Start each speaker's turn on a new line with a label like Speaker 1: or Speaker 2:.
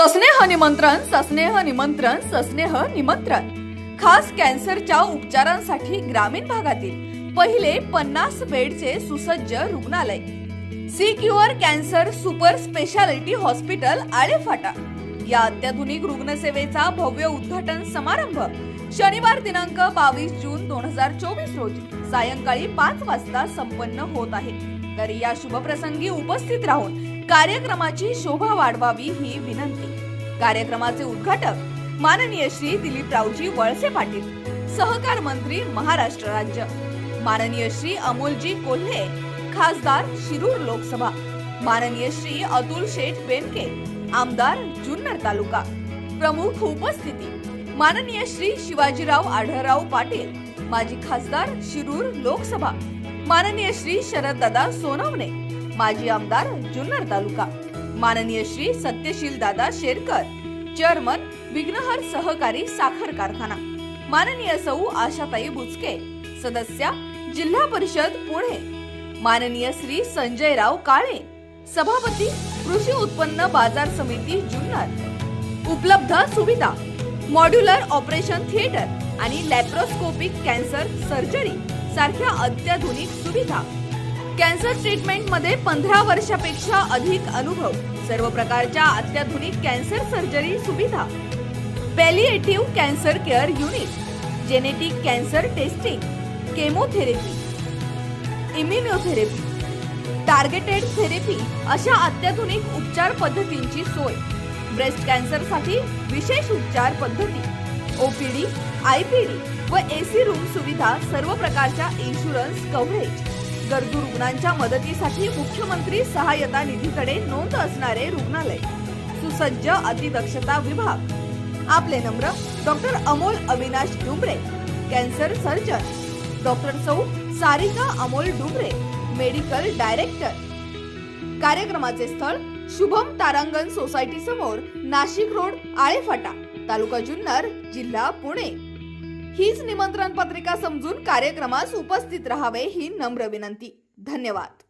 Speaker 1: सस्नेह निमंत्रण सस्नेह निमंत्रण सस्नेह निमंत्रण. खास कॅन्सरच्या उपचारांसाठी ग्रामीण भागातील पहिले पन्नास बेडचे सुसज्ज रुग्णालय. C cure cancer super speciality hospital Alephata. या अत्याधुनिक रुग्णसेवेचा भव्य उद्घाटन समारंभ शनिवार दिनांक बावीस जून दोन हजार चोवीस रोजी सायंकाळी पाच वाजता संपन्न होत आहे. तर या शुभप्रसंगी उपस्थित राहून कार्यक्रमाची शोभा वाढवावी ही विनंती. कार्यक्रमाचे उद्घाटक माननीय श्री दिलीपरावजी वळसे पाटील सहकार मंत्री महाराष्ट्र राज्य. माननीय श्री अमोलजी कोल्हे खासदार शिरूर लोकसभा. माननीय श्री अतुल शेठ बेनके आमदार जुन्नर तालुका. प्रमुख उपस्थिती माननीय श्री शिवाजीराव आढळराव पाटील माजी खासदार शिरूर लोकसभा. माननीय श्री शरददादा सोनवणे माजी आमदार जुन्नर तालुका. माननीय श्री सत्यशील दादा शेरकर चेअरमन विघ्नहर सहकारी साखर कारखाना. माननीय सौ आशाताई बुचके सदस्या जिल्हा परिषद पुणे. माननीय श्री संजयराव काळे सभापती कृषी उत्पन्न बाजार समिती जुन्नर. उपलब्ध सुविधा मॉड्युलर ऑपरेशन थिएटर आणि लॅप्रोस्कोपिक कॅन्सर सर्जरी सारख्या अत्याधुनिक सुविधा. कॅन्सर ट्रीटमेंटमध्ये पंधरा वर्षापेक्षा अधिक अनुभव. सर्व प्रकारच्या अत्याधुनिक कॅन्सर सर्जरी सुविधा. Palliative cancer care unit. Genetic cancer testing. Chemotherapy. Immunotherapy. Targeted therapy अशा अत्याधुनिक उपचार पद्धतींची सोय. ब्रेस्ट कॅन्सरसाठी विशेष उपचार पद्धती. ओपीडी आयपीडी व एसी रूम सुविधा सर्व प्रकारच्या इन्शुरन्स कव्हरेज गरजू रुग्णांच्या मदतीसाठी मुख्यमंत्री सहाय्यता निधीकडे नोंद असणारे रुग्णालय. सुसज्ज अतिदक्षता विभाग. आपले नम्र doctor Amol Avinash Dumbare cancer surgeon. Doctor सौ सारिका अमोल डुबरे मेडिकल डायरेक्टर. कार्यक्रमाचे स्थळ शुभम तारांगण सोसायटी समोर नाशिक रोड आळेफाटा तालुका जुन्नर जिल्हा पुणे. हीच निमंत्रण पत्रिका समजून कार्यक्रमास उपस्थित राहावे ही नम्र विनंती. धन्यवाद.